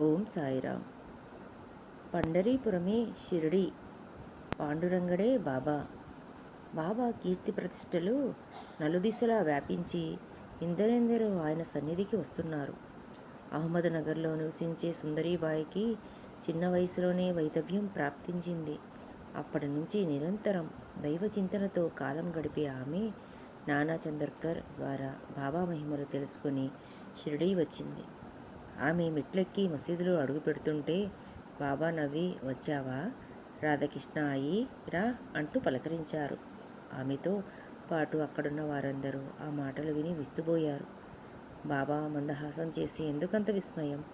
ఓం సాయిరామ్. పండరీపురమే షిరిడి. పాండురంగడే బాబా. బాబా కీర్తి ప్రతిష్టలు నలుదిశలా వ్యాపించి ఇందరెందరూ ఆయన సన్నిధికి వస్తున్నారు. అహ్మద్నగర్లో నివసించే సుందరీబాయికి చిన్న వయసులోనే వైదవ్యం ప్రాప్తించింది. అప్పటి నుంచి నిరంతరం దైవ చింతనతో కాలం గడిపే ఆమె నానా చందర్కర్ ద్వారా బాబా మహిమలు తెలుసుకుని షిరిడీ వచ్చింది. ఆమె మెట్లెక్కి మసీదులో అడుగు పెడుతుంటే బాబా నవ్వి వచ్చావా? రాధాకృష్ణ అయి రా అంటూ పలకరించారు. ఆమెతో పాటు అక్కడున్న వారందరూ ఆ మాటలు విని విస్తుపోయారు. బాబా మందహాసం చేసి ఎందుకంత విస్మయం?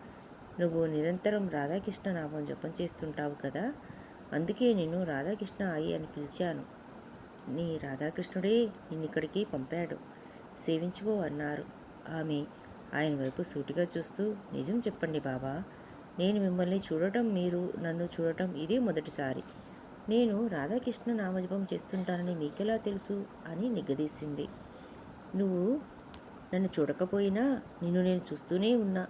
నువ్వు నిరంతరం రాధాకృష్ణ నామం జపం చేస్తుంటావు కదా? అందుకే నేను రాధాకృష్ణ అయి అని పిలిచాను. నీ రాధాకృష్ణుడే నిన్నిక్కడికి పంపాడు. సేవించుకో అన్నారు. ఆమె ఆయన వైపు సూటిగా చూస్తూ నిజం చెప్పండి బాబా నేను మిమ్మల్ని చూడటం మీరు నన్ను చూడటం ఇదే మొదటిసారి. నేను రాధాకృష్ణ నామజపం చేస్తుంటానని మీకెలా తెలుసు? అని నిగ్గదీసింది. నువ్వు నన్ను చూడకపోయినా నిన్ను నేను చూస్తూనే ఉన్నా.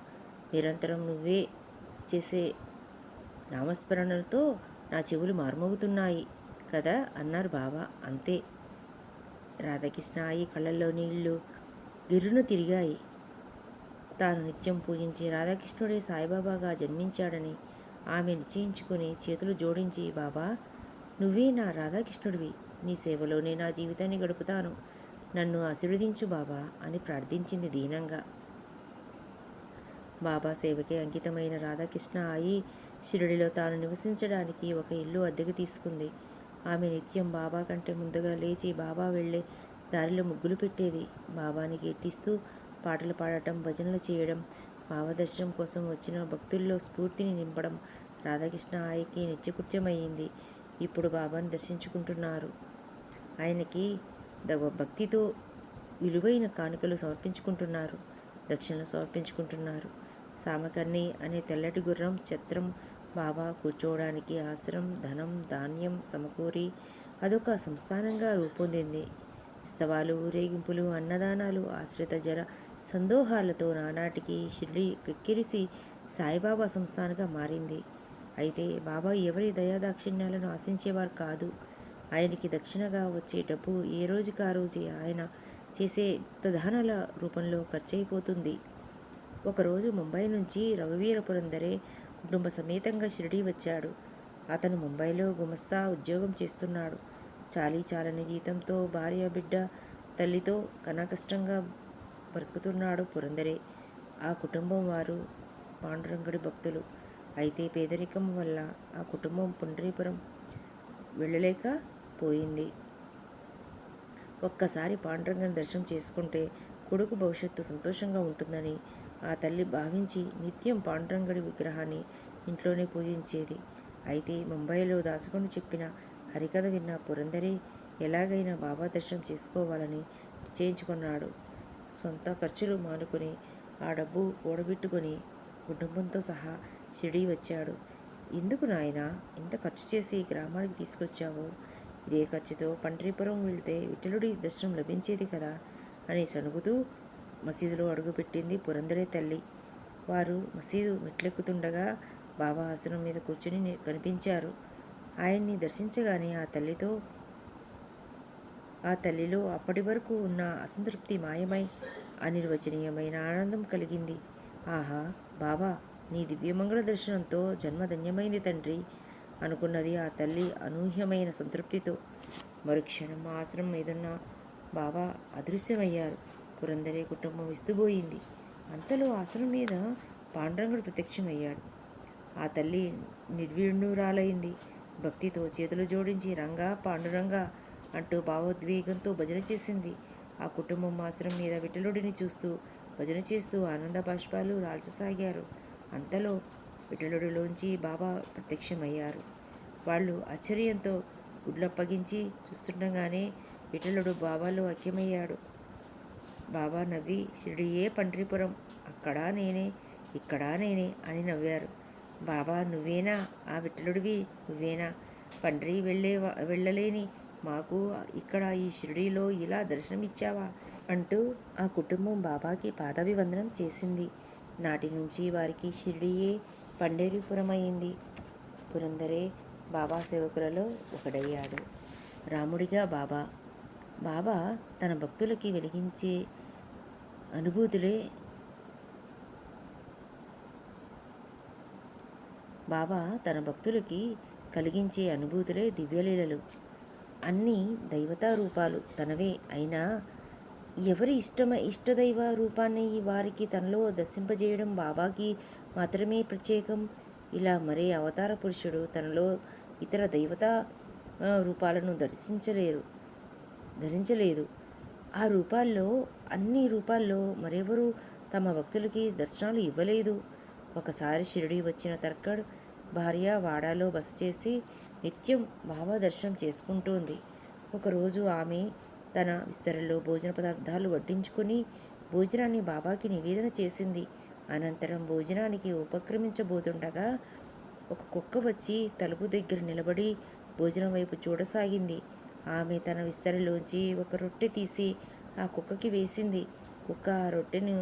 నిరంతరం నువ్వే చేసే నామస్మరణలతో నా చెవులు మార్మోగుతున్నాయి కదా అన్నారు బాబా అంతే. రాధాకృష్ణ ఈ కళ్ళల్లో నీళ్ళు గిర్రును తిరిగాయి. తాను నిత్యం పూజించి రాధాకృష్ణుడే సాయిబాబాగా జన్మించాడని ఆమె నిశ్చయించుకుని చేతులు జోడించి బాబా నువ్వే నా రాధాకృష్ణుడివి. నీ సేవలోనే నా జీవితాన్ని గడుపుతాను. నన్ను ఆశీర్వదించు బాబా అని ప్రార్థించింది దీనంగా. బాబా సేవకే అంకితమైన రాధాకృష్ణ ఆయి షిరిడిలో తాను నివసించడానికి ఒక ఇల్లు అద్దెకు తీసుకుంది. ఆమె నిత్యం బాబా కంటే ముందుగా లేచి బాబా వెళ్ళే దారిలో ముగ్గులు పెట్టేది. బాబాని కీర్తిస్తూ పాటలు పాడటం భజనలు చేయడం భావదర్శనం దర్శనం కోసం వచ్చిన భక్తుల్లో స్ఫూర్తిని నింపడం రాధాకృష్ణ ఆయకి నిత్యకృత్యమయ్యింది ఇప్పుడు బాబాను దర్శించుకుంటున్నారు. ఆయనకి భక్తితో విలువైన కానుకలు సమర్పించుకుంటున్నారు. దక్షిణలు సమర్పించుకుంటున్నారు. సామకర్ణి అనే తెల్లటి గుర్రం ఛత్రం బాబా కూర్చోవడానికి ఆశ్రం ధనం ధాన్యం సమకూరి అదొక సంస్థానంగా రూపొందింది. ఉత్సవాలు ఊరేగింపులు అన్నదానాలు ఆశ్రిత జర సందోహాలతో నానాటికి షిరిడి కిక్కిరిసి సాయిబాబా సంస్థానంగా మారింది. అయితే బాబా ఎవరి దయాదాక్షిణ్యాలను ఆశించేవారు కాదు. ఆయనకి దక్షిణగా వచ్చే డబ్బు ఏ రోజుకి ఆ రోజు ఆయన చేసే గుప్తదానాల రూపంలో ఖర్చయిపోతుంది. ఒకరోజు ముంబై నుంచి రఘువీరపురం దరే కుటుంబ సమేతంగా షిరిడీ వచ్చాడు. అతను ముంబైలో గుమస్తా ఉద్యోగం చేస్తున్నాడు. చాలీ చాలని జీతంతో భార్య బిడ్డ తల్లితో కష్టంగా బ్రతుకుతున్నాడు పురందరే. ఆ కుటుంబం వారు పాండురంగుడి భక్తులు. అయితే పేదరికం వల్ల ఆ కుటుంబం పుండరీపురం వెళ్ళలేక పోయింది. ఒక్కసారి పాండురంగని దర్శనం చేసుకుంటే కొడుకు భవిష్యత్తు సంతోషంగా ఉంటుందని ఆ తల్లి భావించి నిత్యం పాండురంగడి విగ్రహాన్ని ఇంట్లోనే పూజించేది. అయితే ముంబైలో దాసకుని చెప్పిన హరికథ విన్న పురందరే ఎలాగైనా బాబా దర్శనం చేసుకోవాలని నిశ్చయించుకున్నాడు. సొంత ఖర్చులు మానుకొని ఆ డబ్బు కూడబెట్టుకొని కుటుంబంతో సహా షిరిడి వచ్చాడు. ఎందుకు నాయన? ఇంత ఖర్చు చేసి గ్రామానికి తీసుకొచ్చావు? ఇదే ఖర్చుతో పండ్రీపురం వెళ్తే విఠలుడి దర్శనం లభించేది కదా? అని సణుగుతూ మసీదులో అడుగుపెట్టింది పురందరే తల్లి. వారు మసీదు మెట్లెక్కుతుండగా బాబా ఆసనం మీద కూర్చుని కనిపించారు. ఆయన్ని దర్శించగానే ఆ తల్లితో ఆ తల్లిలో అప్పటి వరకు ఉన్న అసంతృప్తి మాయమై అనిర్వచనీయమైన ఆనందం కలిగింది. ఆహా బాబా నీ దివ్యమంగళ దర్శనంతో జన్మధన్యమైంది తండ్రి అనుకున్నది ఆ తల్లి అనూహ్యమైన సంతృప్తితో. మరుక్షణం ఆశ్రమం మీదున్న బాబా అదృశ్యమయ్యారు. పురందరే కుటుంబం విస్తుపోయింది. అంతలో ఆశ్రమం మీద పాండురంగుడు ప్రత్యక్షమయ్యాడు. ఆ తల్లి నిర్విణురాలైంది భక్తితో చేతులు జోడించి రంగా పాండురంగా అంటూ భావోద్వేగంతో భజన చేసింది. ఆ కుటుంబం ఆశ్రమం మీద విఠలుడిని చూస్తూ భజన చేస్తూ ఆనంద బాష్పాలు రాల్చసాగారు. అంతలో విఠలుడిలోంచి బాబా ప్రత్యక్షమయ్యారు. వాళ్ళు ఆశ్చర్యంతో గుడ్లప్పగించి చూస్తుండగానే విఠలుడు బాబాలో ఐక్యమయ్యాడు. బాబా నవ్వి షిరిడియే పండ్రిపురం? అక్కడా నేనే ఇక్కడా నేనే అని నవ్వారు. బాబా నువ్వేనా? ఆ విఠలుడివి నువ్వేనా? పండ్రి వెళ్ళే వెళ్ళలేని మాకు ఇక్కడ ఈ షిరిడీలో ఇలా దర్శనమిచ్చావా అంటూ ఆ కుటుంబం బాబాకి పాదాభివందనం చేసింది. నాటి నుంచి వారికి షిరిడియే పండేరిపురమైంది. పురందరే బాబా సేవకులలో ఒకడయ్యాడు. రాముడిగా బాబా. బాబా తన భక్తులకి వెలిగించే అనుభూతులే బాబా తన భక్తులకి కలిగించే అనుభూతులే దివ్యలీలలు. అన్ని దైవతా రూపాలు తనవే. అయినా ఎవరి ఇష్టమ ఇష్టదైవ రూపాన్ని వారికి తనలో దర్శింపజేయడం బాబాకి మాత్రమే ప్రత్యేకం? ఇలా మరే అవతార పురుషుడు తనలో ఇతర దైవతా రూపాలను దర్శించలేరు ధరించలేదు. ఆ రూపాల్లో అన్ని రూపాల్లో మరెవరు తమ భక్తులకి దర్శనాలు ఇవ్వలేదు. ఒకసారి షిరిడి వచ్చిన తర్కడ్ భార్య వాడాలో బస చేసి నిత్యం భావదర్శనం దర్శనం చేసుకుంటోంది. ఒకరోజు ఆమె తన విస్తరలో భోజన పదార్థాలు వడ్డించుకొని భోజనాన్ని బాబాకి నివేదన చేసింది. అనంతరం భోజనానికి ఉపక్రమించబోతుండగా ఒక కుక్క వచ్చి తలుపు దగ్గర నిలబడి భోజనం వైపు చూడసాగింది. ఆమె తన విస్తరిలోంచి ఒక రొట్టె తీసి ఆ కుక్కకి వేసింది. కుక్క ఆ రొట్టెను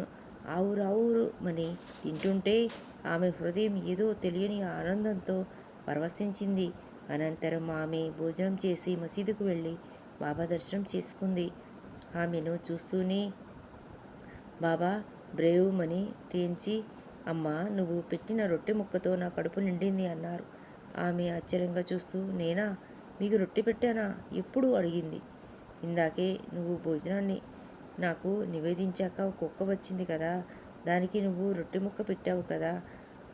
ఆవురావురుమని తింటుంటే ఆమె హృదయం ఏదో తెలియని ఆనందంతో పరవశించింది. అనంతరం ఆమె భోజనం చేసి మసీదుకు వెళ్ళి బాబా దర్శనం చేసుకుంది. ఆమెను చూస్తూనే బాబా బ్రేవుమని తేంచి అమ్మా నువ్వు పెట్టిన రొట్టె ముక్కతో నా కడుపు నిండింది అన్నారు. ఆమె ఆశ్చర్యంగా చూస్తూ నేనా? మీకు రొట్టె పెట్టానా? ఎప్పుడు అడిగింది. ఇందాకే నువ్వు భోజనాన్ని నాకు నివేదించాక కుక్క వచ్చింది కదా దానికి నువ్వు రొట్టె ముక్క పెట్టావు కదా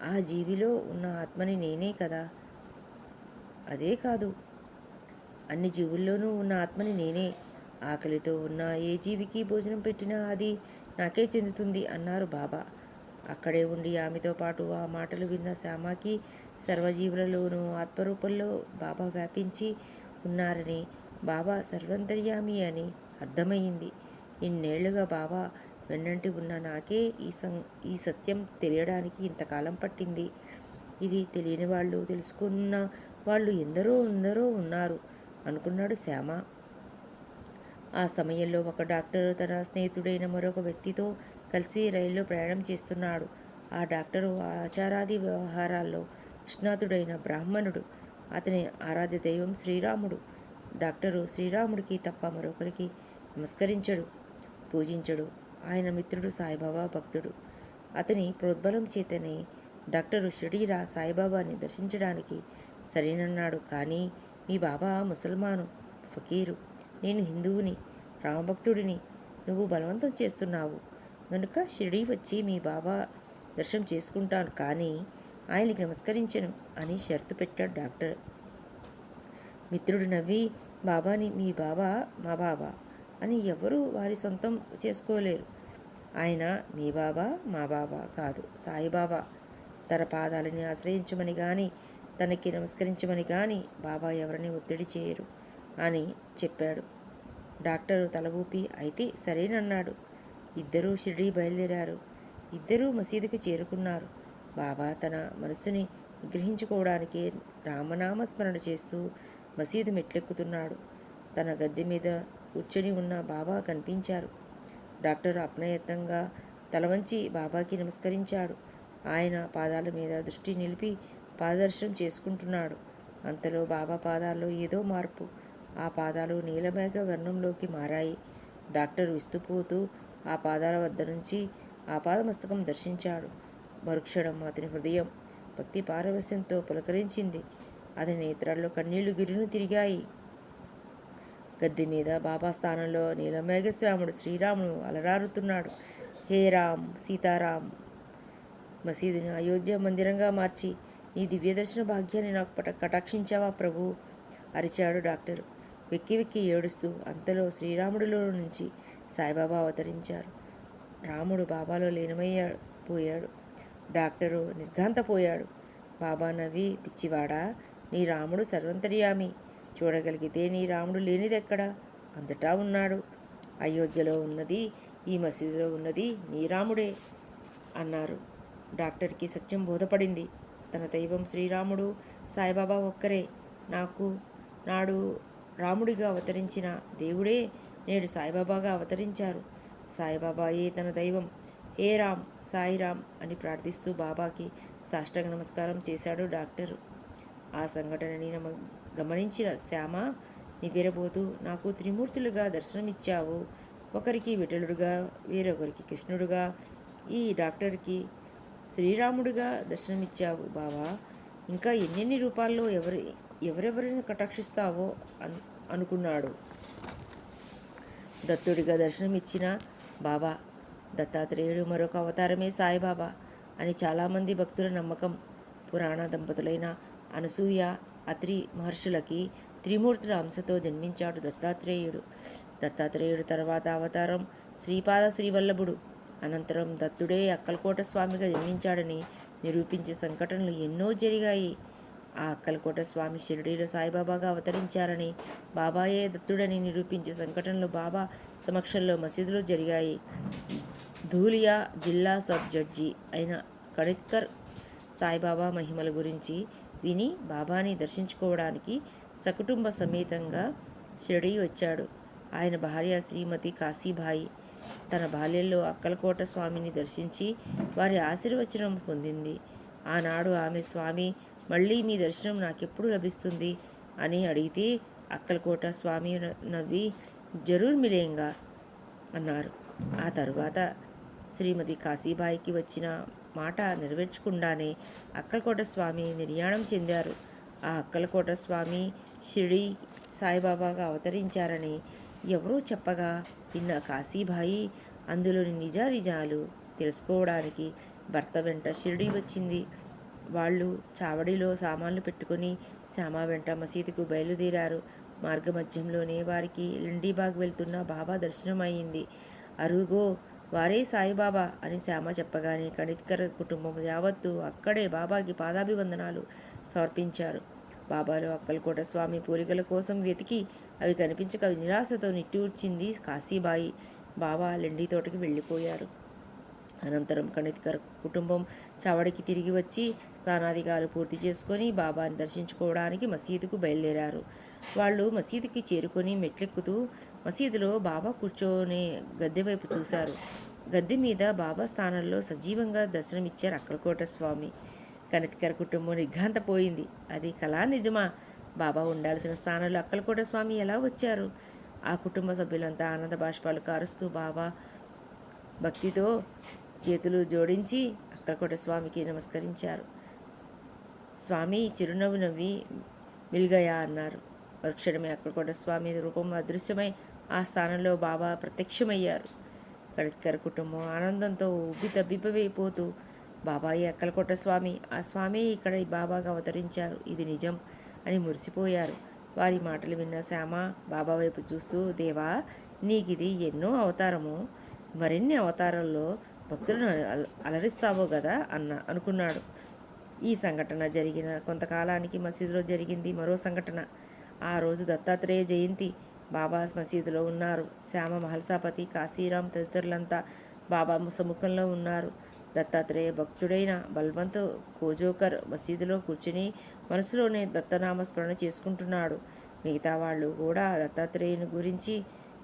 ఆ జీవిలో ఉన్న ఆత్మని నేనే కదా అదే కాదు. అన్ని జీవుల్లోనూ ఉన్న ఆత్మని నేనే. ఆకలితో ఉన్న ఏ జీవికి భోజనం పెట్టినా అది నాకే చెందుతుంది అన్నారు బాబా. అక్కడే ఉండి ఆమెతో పాటు ఆ మాటలు విన్న శ్యామకి సర్వజీవులలోనూ ఆత్మరూపంలో బాబా వ్యాపించి ఉన్నారని బాబా సర్వంతర్యామి అని అర్థమయ్యింది. ఇన్నేళ్ళుగా బాబా వెన్నంటి ఉన్న నాకే ఈ సం ఈ సత్యం తెలియడానికి ఇంతకాలం పట్టింది. ఇది తెలియని వాళ్ళు తెలుసుకున్న వాళ్ళు ఎందరో ఎందరో ఉన్నారు అనుకున్నాడు శ్యామ. ఆ సమయంలో ఒక డాక్టర్ తన స్నేహితుడైన మరొక వ్యక్తితో కలిసి రైల్లో ప్రయాణం చేస్తున్నాడు. ఆ డాక్టరు ఆచారాది వ్యవహారాల్లో నిష్ణాతుడైన బ్రాహ్మణుడు. అతని ఆరాధ్య దైవం శ్రీరాముడు. డాక్టరు శ్రీరాముడికి తప్ప మరొకరికి నమస్కరించడు పూజించడు. ఆయన మిత్రుడు సాయిబాబా భక్తుడు. అతని ప్రోద్బలం చేతనే డాక్టరు షడీరా సాయిబాబాని దర్శించడానికి సరేనన్నాడు. కానీ మీ బాబా ముసల్మాను ఫకీరు. నేను హిందువుని రామభక్తుడిని. నువ్వు బలవంతం చేస్తున్నావు. కనుక షిరిడి వచ్చి మీ బాబా దర్శనం చేసుకుంటాను. కానీ ఆయనకి నమస్కరించను అని షరతు పెట్టాడు డాక్టర్. మిత్రుడు నవ్వి బాబాని మీ బాబా మా బాబా అని ఎవరూ వారి సొంతం చేసుకోలేరు. ఆయన మీ బాబా మా బాబా కాదు సాయిబాబా. తన పాదాలని ఆశ్రయించమని కానీ తనకి నమస్కరించమని కానీ బాబా ఎవరిని ఒత్తిడి చేయరు అని చెప్పాడు. డాక్టరు తల ఊపి అయితే సరేనన్నాడు. ఇద్దరూ షిరిడీ బయలుదేరారు. ఇద్దరూ మసీదుకు చేరుకున్నారు. బాబా తన మనస్సుని నిగ్రహించుకోవడానికి రామనామ స్మరణ చేస్తూ మసీదు మెట్లెక్కుతున్నాడు. తన గద్దె మీద కూర్చొని ఉన్న బాబా కనిపించారు. డాక్టర్ అప్రయత్నంగా తలవంచి బాబాకి నమస్కరించాడు. ఆయన పాదాల మీద దృష్టి నిలిపి పాదర్శనం చేసుకుంటున్నాడు. అంతలో బాబా పాదాల్లో ఏదో మార్పు. ఆ పాదాలు నీలమేఘ వర్ణంలోకి మారాయి. డాక్టర్ విస్తుపోతూ ఆ పాదాల వద్ద నుంచి ఆ పాదమస్తకం దర్శించాడు. మరుక్షణం అతని హృదయం భక్తి పారవస్యంతో పులకరించింది. అతని నేత్రాల్లో కన్నీళ్ళు గిరును తిరిగాయి. గద్దె మీద బాబా స్థానంలో నీలమేఘస్వాముడు శ్రీరాముడు అలరారుతున్నాడు. హే రామ్ సీతారాం! మసీదుని అయోధ్య మందిరంగా మార్చి నీ దివ్యదర్శన భాగ్యాన్ని నాకు పట కటాక్షించావా ప్రభు? అరిచాడు డాక్టర్. వెక్కి వెక్కి ఏడుస్తూ అంతలో శ్రీరాముడిలో నుంచి సాయిబాబా అవతరించారు. రాముడు బాబాలో లీనమయ్యా పోయాడు డాక్టరు నిర్ఘాంతపోయాడు. బాబా నవ్వి పిచ్చివాడా నీ రాముడు సర్వంతర్యామి. చూడగలిగితే నీ రాముడు లేనిదెక్కడా? అంతటా ఉన్నాడు. అయోధ్యలో ఉన్నది ఈ మసీదులో ఉన్నది నీ రాముడే అన్నారు. డాక్టర్కి సత్యం బోధపడింది. తన దైవం శ్రీరాముడు. సాయిబాబా ఒక్కరే. నాకు నాడు రాముడిగా అవతరించిన దేవుడే నేడు సాయిబాబాగా అవతరించారు. సాయిబాబాయే తన దైవం. హే రామ్ సాయిరామ్ అని ప్రార్థిస్తూ బాబాకి సాష్టాంగ నమస్కారం చేశాడు డాక్టరు. ఆ సంఘటనని నమ గమనించిన శ్యామ నివ్వెరబోతూ నాకు త్రిమూర్తులుగా దర్శనమిచ్చావు. ఒకరికి విఠలుడుగా వేరొకరికి కృష్ణుడుగా. ఈ డాక్టర్కి శ్రీరాముడిగా దర్శనమిచ్చావు బావా. ఇంకా ఎన్నెన్ని రూపాల్లో ఎవరి ఎవరెవరిని కటాక్షిస్తావో అనుకున్నాడు. దత్తుడిగా దర్శనమిచ్చిన బాబా దత్తాత్రేయుడు మరొక అవతారమే సాయిబాబా అని చాలామంది భక్తుల నమ్మకం. పురాణ దంపతులైన అనసూయ అత్రి మహర్షులకి త్రిమూర్తుల అంశతో జన్మించాడు దత్తాత్రేయుడు. దత్తాత్రేయుడు తర్వాత అవతారం శ్రీపాద శ్రీవల్లభుడు. అనంతరం దత్తుడే అక్కలకోట స్వామిగా జన్మించాడని నిరూపించే సంఘటనలు ఎన్నో జరిగాయి. ఆ అక్కలకోట స్వామి షిరిడీలో సాయిబాబాగా అవతరించారని బాబాయే దత్తుడని నిరూపించే సంఘటనలు బాబా సమక్షంలో మసీదులో జరిగాయి. ధూలియా జిల్లా సబ్ జడ్జి అయిన కణిత్కర్ సాయిబాబా మహిమల గురించి విని బాబాని దర్శించుకోవడానికి సకుటుంబ సమేతంగా షిరిడీ వచ్చాడు. ఆయన భార్య శ్రీమతి కాశీభాయి తన బాల్యంలో అక్కలకోట స్వామిని దర్శించి వారి ఆశీర్వచనం పొందింది. ఆనాడు ఆమె స్వామి మళ్ళీ మీ దర్శనం నాకెప్పుడు లభిస్తుంది? అని అడిగితే అక్కలకోట స్వామి నవ్వి జరూర్ మిలేంగా అన్నారు. ఆ తరువాత శ్రీమతి కాశీబాయికి వచ్చిన మాట నెరవేర్చకుండానే అక్కలకోట స్వామి నిర్యాణం చెందారు. ఆ అక్కలకోట స్వామి షిరిడి సాయిబాబాగా అవతరించారని ఎవరో చెప్పగా విన్న కాశీబాయి అందులోని నిజానిజాలు తెలుసుకోవడానికి భర్త వెంట షిరిడి వచ్చింది. వాళ్ళు చావడిలో సామాన్లు పెట్టుకుని శ్యామ వెంట మసీదుకు బయలుదేరారు. మార్గమధ్యంలోనే వారికి లిండీబాగ్ వెళ్తున్న బాబా దర్శనం అయింది అరుగో వారే సాయిబాబా అని శ్యామ చెప్పగానే కణిత్కర కుటుంబం యావత్తు అక్కడే బాబాకి పాదాభివందనాలు సమర్పించారు. బాబాలో అక్కలకోట స్వామి పోలికల కోసం వెతికి అవి కనిపించక నిరాశతో నిట్టూర్చింది కాశీబాయి. బాబా లెండి తోటకి వెళ్ళిపోయారు. అనంతరం కణిత్కర్ కుటుంబం చావడికి తిరిగి వచ్చి స్నానాధికారులు పూర్తి చేసుకొని బాబాని దర్శించుకోవడానికి మసీదుకు బయలుదేరారు. వాళ్ళు మసీదుకి చేరుకొని మెట్లెక్కుతూ మసీదులో బాబా కూర్చొని గద్దె వైపు చూశారు. గద్దె మీద బాబా స్థానంలో సజీవంగా దర్శనమిచ్చారు అక్కలకోట స్వామి. కణిత్కర్ కుటుంబం నిఘాంతపోయింది అది కళా నిజమా? బాబా ఉండాల్సిన స్థానంలో అక్కలకోట స్వామి ఎలా వచ్చారు? ఆ కుటుంబ సభ్యులంతా ఆనంద బాష్పాలు కారుస్తూ బాబా భక్తితో చేతులు జోడించి అక్కలకోట స్వామికి నమస్కరించారు. స్వామి చిరునవ్వు నవ్వి మిల్గయా? అన్నారు. మరుక్షణమే అక్కలకోట స్వామి రూపం అదృశ్యమై ఆ స్థానంలో బాబా ప్రత్యక్షమయ్యారు. కడిక్కర్ కుటుంబం ఆనందంతో ఉబ్బి తబ్బిబ్బైపోతూ బాబాయి అక్కలకొట్ట స్వామి. ఆ స్వామి ఇక్కడ ఈ బాబాగా అవతరించారు. ఇది నిజం అని మురిసిపోయారు. వారి మాటలు విన్న శ్యామ బాబా వైపు చూస్తూ దేవా నీకిది ఎన్నో అవతారము మరిన్ని అవతారాల్లో భక్తులను అల- అలరిస్తావో కదా అన్న అనుకున్నాడు. ఈ సంఘటన జరిగిన కొంతకాలానికి మసీదులో జరిగింది మరో సంఘటన. ఆ రోజు దత్తాత్రేయ జయంతి. బాబా మసీదులో ఉన్నారు. శ్యామ మహల్సాపతి కాశీరాం తదితరులంతా బాబా సముఖంలో ఉన్నారు. దత్తాత్రేయ భక్తుడైన బల్వంత్ కోజోకర్ మసీదులో కూర్చుని మనసులోనే దత్తనామస్మరణ చేసుకుంటున్నాడు. మిగతా వాళ్ళు కూడా దత్తాత్రేయుని గురించి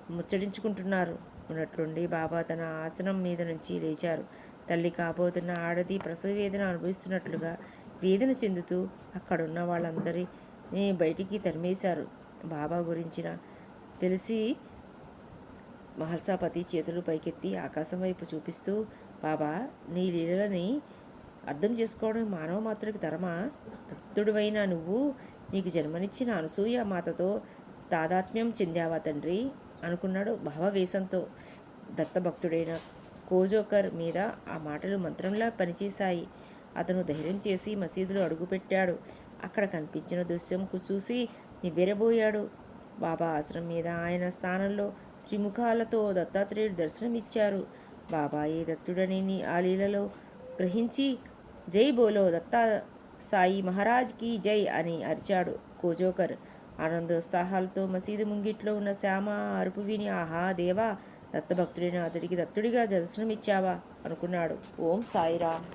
ముచ్చడించుకుంటున్నారు ఉన్నట్లుండి బాబా తన ఆసనం మీద నుంచి లేచారు. తల్లి కాబోతున్న ఆడది ప్రసవ వేదన అనుభవిస్తున్నట్లుగా వేదన చెందుతూ అక్కడున్న వాళ్ళందరినీ బయటికి తరిమేశారు. బాబా గురించిన తెలిసి మహల్సాపతి చేతులు పైకెత్తి ఆకాశం వైపు చూపిస్తూ బాబా నీ లీలలని అర్థం చేసుకోవడం మానవ మాత్రకి ధర్మా. భక్తుడివైన నువ్వు నీకు జన్మనిచ్చిన అనసూయ మాతతో తాదాత్మ్యం చెందావా తండ్రి? అనుకున్నాడు భావవేశంతో దత్తభక్తుడైన కోజోకర్ మీద ఆ మాటలు మంత్రంలా పనిచేశాయి. అతను ధైర్యం చేసి మసీదులో అడుగుపెట్టాడు. అక్కడ కనిపించిన దృశ్యంకు చూసి నివ్వెరబోయాడు. బాబా ఆశ్రమం మీద ఆయన స్థానంలో త్రిముఖాలతో దత్తాత్రేయుడు దర్శనమిచ్చారు. బాబాయే దత్తుడని నీ- ఆలీలలో గ్రహించి జై బోలో దత్తా సాయి మహారాజ్కి జై అని అరిచాడు కోజోకర్. ఆనందోత్సాహాలతో మసీదు ముంగిట్లో ఉన్న శ్యామ అరుపు విని ఆహా దేవా దత్తభక్తుడైన అతడికి దత్తుడిగా దర్శనమిచ్చావా? అనుకున్నాడు. ఓం సాయిరామ్.